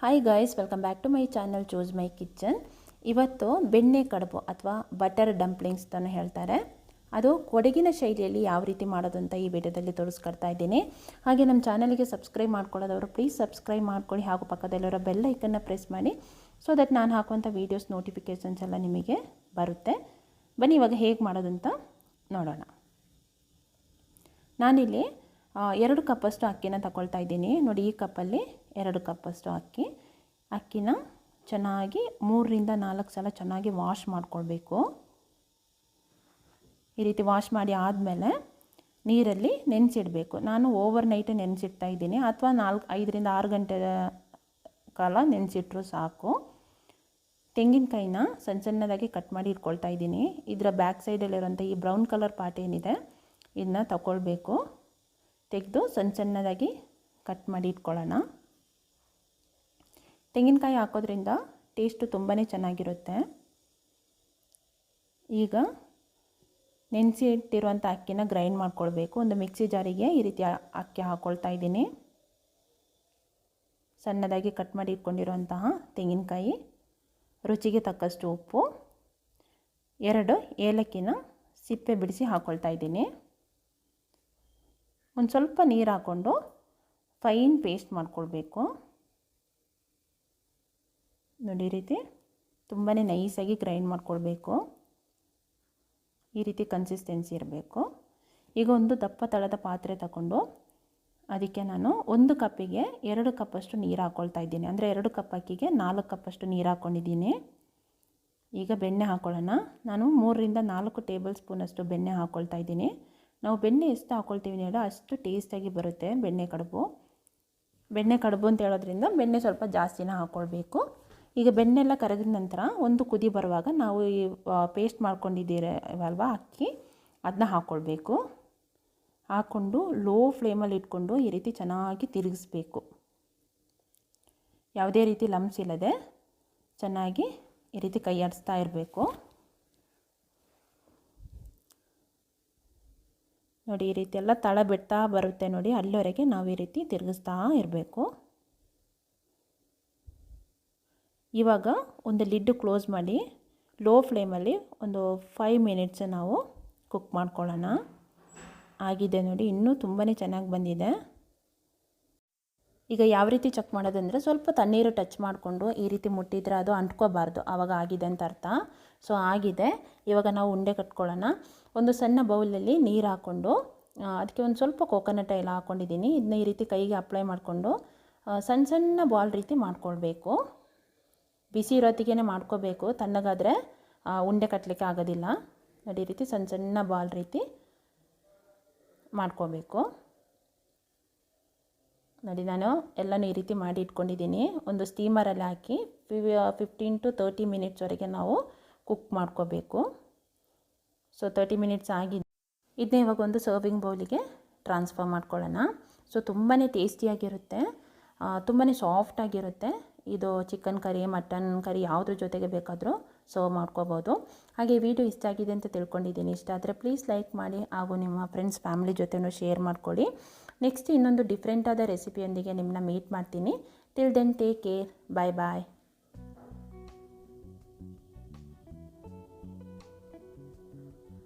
Hi guys welcome back to my channel choose my kitchen ಇವತ್ತು ಬೆಣ್ಣೆ ಕಡುಬು ಅಥವಾ ಬಟರ್ ಡಂಪ್ಲಿಂಗ್ಸ್ ಅಂತ ಹೇಳ್ತಾರೆ. ಅದು ಕೊಡಗಿನ ಶೈಲಿಯಲ್ಲಿ ಯಾವ ರೀತಿ ಮಾಡೋದು ಅಂತ ಈ ವಿಡಿಯೋದಲ್ಲಿ ತೋರಿಸ್ಕೊಡ್ತಾ ಇದ್ದೀನಿ. ಹಾಗೆ ನಮ್ಮ ಚಾನಲ್ಗೆ ಸಬ್ಸ್ಕ್ರೈಬ್ ಮಾಡ್ಕೊಳ್ಳೋದವರು ಪ್ಲೀಸ್ ಸಬ್ಸ್ಕ್ರೈಬ್ ಮಾಡ್ಕೊಳ್ಳಿ ಹಾಗೂ ಪಕ್ಕದಲ್ಲಿರೋ ಬೆಲ್ ಐಕನ್ನ ಪ್ರೆಸ್ ಮಾಡಿ ಸೊ ದಟ್ ನಾನು ಹಾಕುವಂಥ ವೀಡಿಯೋಸ್ ನೋಟಿಫಿಕೇಷನ್ಸ್ ಎಲ್ಲ ನಿಮಗೆ ಬರುತ್ತೆ. ಬನ್ನಿ, ಇವಾಗ ಹೇಗೆ ಮಾಡೋದು ಅಂತ ನೋಡೋಣ. ನಾನಿಲ್ಲಿ ಎರಡು ಕಪ್ಪಷ್ಟು ಅಕ್ಕಿನ ತಗೊಳ್ತಾ ಇದ್ದೀನಿ. ನೋಡಿ, ಈ ಕಪ್ಪಲ್ಲಿ ಎರಡು ಕಪ್ಪಷ್ಟು ಅಕ್ಕಿ. ಅಕ್ಕಿನ ಚೆನ್ನಾಗಿ ಮೂರರಿಂದ ನಾಲ್ಕು ಸಲ ಚೆನ್ನಾಗಿ ವಾಶ್ ಮಾಡಿಕೊಳ್ಬೇಕು. ಈ ರೀತಿ ವಾಶ್ ಮಾಡಿ ಆದಮೇಲೆ ನೀರಲ್ಲಿ ನೆನೆಸಿಡಬೇಕು. ನಾನು ಓವರ್ ನೈಟ್ ನೆನೆಸಿಡ್ತಾ ಇದ್ದೀನಿ. ಅಥವಾ ನಾಲ್ಕು, ಐದರಿಂದ ಆರು ಗಂಟೆ ಕಾಲ ನೆನೆಸಿಟ್ರು ಸಾಕು. ತೆಂಗಿನಕಾಯಿನ ಸಣ್ಣ ಸಣ್ಣದಾಗಿ ಕಟ್ ಮಾಡಿ ಇಟ್ಕೊಳ್ತಾ ಇದ್ದೀನಿ. ಇದರ ಬ್ಯಾಕ್ ಸೈಡಲ್ಲಿರುವಂಥ ಈ ಬ್ರೌನ್ ಕಲರ್ ಪಾರ್ಟ್ ಏನಿದೆ, ಇದನ್ನ ತಗೊಳ್ಬೇಕು. ತೆಗೆದು ಸಣ್ಣ ಸಣ್ಣದಾಗಿ ಕಟ್ ಮಾಡಿ ಇಟ್ಕೊಳ್ಳೋಣ. ತೆಂಗಿನಕಾಯಿ ಹಾಕೋದ್ರಿಂದ ಟೇಸ್ಟು ತುಂಬಾ ಚೆನ್ನಾಗಿರುತ್ತೆ. ಈಗ ನೆನೆಸಿ ಇಟ್ಟಿರುವಂಥ ಅಕ್ಕಿನ ಗ್ರೈಂಡ್ ಮಾಡ್ಕೊಳ್ಬೇಕು. ಒಂದು ಮಿಕ್ಸಿ ಜಾರಿಗೆ ಈ ರೀತಿ ಅಕ್ಕಿ ಹಾಕ್ಕೊಳ್ತಾ ಇದ್ದೀನಿ. ಸಣ್ಣದಾಗಿ ಕಟ್ ಮಾಡಿ ಇಟ್ಕೊಂಡಿರುವಂತಹ ತೆಂಗಿನಕಾಯಿ. ರುಚಿಗೆ ತಕ್ಕಷ್ಟು ಉಪ್ಪು. ಎರಡು ಏಲಕ್ಕಿನ ಸಿಪ್ಪೆ ಬಿಡಿಸಿ ಹಾಕ್ಕೊಳ್ತಾ ಇದ್ದೀನಿ. ಒಂದು ಸ್ವಲ್ಪ ನೀರು ಹಾಕ್ಕೊಂಡು ಫೈನ್ ಪೇಸ್ಟ್ ಮಾಡ್ಕೊಳ್ಬೇಕು. ನೋಡಿ ಈ ರೀತಿ. ತುಂಬಾ ನೈಸಾಗಿ ಗ್ರೈಂಡ್ ಮಾಡ್ಕೊಳ್ಬೇಕು. ಈ ರೀತಿ ಕನ್ಸಿಸ್ಟೆನ್ಸಿ ಇರಬೇಕು. ಈಗ ಒಂದು ದಪ್ಪ ತಳದ ಪಾತ್ರೆ ತಗೊಂಡು ಅದಕ್ಕೆ ನಾನು ಒಂದು ಕಪ್ಪಿಗೆ ಎರಡು ಕಪ್ಪಷ್ಟು ನೀರು ಹಾಕ್ಕೊಳ್ತಾ ಇದ್ದೀನಿ. ಅಂದರೆ ಎರಡು ಕಪ್ ಅಕ್ಕಿಗೆ ನಾಲ್ಕು ಕಪ್ಪಷ್ಟು ನೀರು ಹಾಕ್ಕೊಂಡಿದ್ದೀನಿ ಈಗ ಬೆಣ್ಣೆ ಹಾಕ್ಕೊಳ್ಳೋಣ ನಾನು ಮೂರರಿಂದ ನಾಲ್ಕು ಟೇಬಲ್ ಸ್ಪೂನಷ್ಟು ಬೆಣ್ಣೆ ಹಾಕ್ಕೊಳ್ತಾ ಇದ್ದೀನಿ. ನಾವು ಬೆಣ್ಣೆ ಎಷ್ಟು ಹಾಕ್ಕೊಳ್ತೀವಿ ಹೇಳೋ ಅಷ್ಟು ಟೇಸ್ಟಾಗಿ ಬರುತ್ತೆ ಬೆಣ್ಣೆ ಕಡುಬು. ಬೆಣ್ಣೆ ಕಡುಬು ಅಂತ ಹೇಳೋದ್ರಿಂದ ಬೆಣ್ಣೆ ಸ್ವಲ್ಪ ಜಾಸ್ತಿನ ಹಾಕ್ಕೊಳ್ಬೇಕು ಈಗ ಬೆಣ್ಣೆಲ್ಲ ಕರಗಿದ ನಂತರ ಒಂದು ಕುದಿ ಬರುವಾಗ ನಾವು ಈ ಪೇಸ್ಟ್ ಮಾಡ್ಕೊಂಡಿದ್ದೀರಲ್ವ ಅಕ್ಕಿ ಅದನ್ನ ಹಾಕ್ಕೊಳ್ಬೇಕು ಹಾಕ್ಕೊಂಡು ಲೋ ಫ್ಲೇಮಲ್ಲಿ ಇಟ್ಕೊಂಡು ಈ ರೀತಿ ಚೆನ್ನಾಗಿ ತಿರುಗಿಸ್ಬೇಕು. ಯಾವುದೇ ರೀತಿ ಲಮ್ಸ್ ಇಲ್ಲದೆ ಚೆನ್ನಾಗಿ ಈ ರೀತಿ ಕೈಯಾಡಿಸ್ತಾ ಇರಬೇಕು. ನೋಡಿ, ಈ ರೀತಿ ಎಲ್ಲ ತಳ ಬಿಡ್ತಾ ಬರುತ್ತೆ ನೋಡಿ, ಅಲ್ಲಿವರೆಗೆ ನಾವು ಈ ರೀತಿ ತಿರುಗಿಸ್ತಾ ಇರಬೇಕು. ಇವಾಗ ಒಂದು ಲಿಡ್ ಕ್ಲೋಸ್ ಮಾಡಿ ಲೋ ಫ್ಲೇಮಲ್ಲಿ ಒಂದು ಫೈವ್ ಮಿನಿಟ್ಸ್ ನಾವು ಕುಕ್ ಮಾಡ್ಕೊಳ್ಳೋಣ. ಆಗಿದೆ ನೋಡಿ, ಇನ್ನೂ ತುಂಬಾ ಚೆನ್ನಾಗಿ ಬಂದಿದೆ. ಈಗ ಯಾವ ರೀತಿ ಚೆಕ್ ಮಾಡೋದಂದರೆ ಸ್ವಲ್ಪ ತಣ್ಣೀರು ಟಚ್ ಮಾಡಿಕೊಂಡು ಈ ರೀತಿ ಮುಟ್ಟಿದ್ರೆ ಅದು ಅಂಟ್ಕೋಬಾರ್ದು ಆವಾಗ ಆಗಿದೆ ಅಂತ ಅರ್ಥ. ಸೊ, ಆಗಿದೆ. ಇವಾಗ ನಾವು ಉಂಡೆ ಕಟ್ಕೊಳ್ಳೋಣ. ಒಂದು ಸಣ್ಣ ಬೌಲಲ್ಲಿ ನೀರು ಹಾಕ್ಕೊಂಡು ಅದಕ್ಕೆ ಒಂದು ಸ್ವಲ್ಪ ಕೋಕೋನಟ್ ಆಯಿಲ್ ಹಾಕ್ಕೊಂಡಿದ್ದೀನಿ. ಇದನ್ನ ಈ ರೀತಿ ಕೈಗೆ ಅಪ್ಲೈ ಮಾಡಿಕೊಂಡು ಸಣ್ಣ ಸಣ್ಣ ಬಾಲ್ ರೀತಿ ಮಾಡ್ಕೊಳ್ಬೇಕು. ಬಿಸಿ ಇರೋತ್ತಿಗೆ ಮಾಡ್ಕೋಬೇಕು. ತಣ್ಣಗಾದರೆ ಉಂಡೆ ಕಟ್ಟಲಿಕ್ಕೆ ಆಗೋದಿಲ್ಲ. ನೋಡಿ ರೀತಿ ಸಣ್ಣ ಸಣ್ಣ ಬಾಲ್ ರೀತಿ ಮಾಡ್ಕೋಬೇಕು. ನೋಡಿ, ನಾನು ಎಲ್ಲನೂ ಈ ರೀತಿ ಮಾಡಿ ಇಟ್ಕೊಂಡಿದ್ದೀನಿ. ಒಂದು ಸ್ಟೀಮರಲ್ಲಿ ಹಾಕಿ ಫಿಫ್ಟೀನ್ ಟು ತರ್ಟಿ ಮಿನಿಟ್ಸ್ವರೆಗೆ ನಾವು ಕುಕ್ ಮಾಡ್ಕೋಬೇಕು. ಸೊ ತರ್ಟಿ ಮಿನಿಟ್ಸ್ ಆಗಿದೆ. ಇದನ್ನೇ ಇವಾಗ ಒಂದು ಸರ್ವಿಂಗ್ ಬೌಲಿಗೆ ಟ್ರಾನ್ಸ್ಫರ್ ಮಾಡ್ಕೊಳ್ಳೋಣ. ಸೊ ತುಂಬಾ ಟೇಸ್ಟಿಯಾಗಿರುತ್ತೆ ತುಂಬಾ ಸಾಫ್ಟಾಗಿರುತ್ತೆ ಇದು ಚಿಕನ್ ಕರಿ ಮಟನ್ ಕರಿ ಯಾವುದ್ರ ಜೊತೆಗೆ ಬೇಕಾದರೂ ಸರ್ವ್ ಮಾಡ್ಕೋಬೋದು. ಹಾಗೆ ವಿಡಿಯೋ ಇಷ್ಟ ಆಗಿದೆ ಅಂತ ತಿಳ್ಕೊಂಡಿದ್ದೀನಿ. ಇಷ್ಟ ಆದರೆ ಪ್ಲೀಸ್ ಲೈಕ್ ಮಾಡಿ ಹಾಗೂ ನಿಮ್ಮ ಫ್ರೆಂಡ್ಸ್ ಫ್ಯಾಮಿಲಿ ಜೊತೆನೂ ಶೇರ್ ಮಾಡ್ಕೊಳ್ಳಿ. ನೆಕ್ಸ್ಟ್ ಇನ್ನೊಂದು ಡಿಫ್ರೆಂಟಾದ ರೆಸಿಪಿಯೊಂದಿಗೆ ನಿಮ್ಮನ್ನ ಮೀಟ್ ಮಾಡ್ತೀನಿ. Till then take care bye bye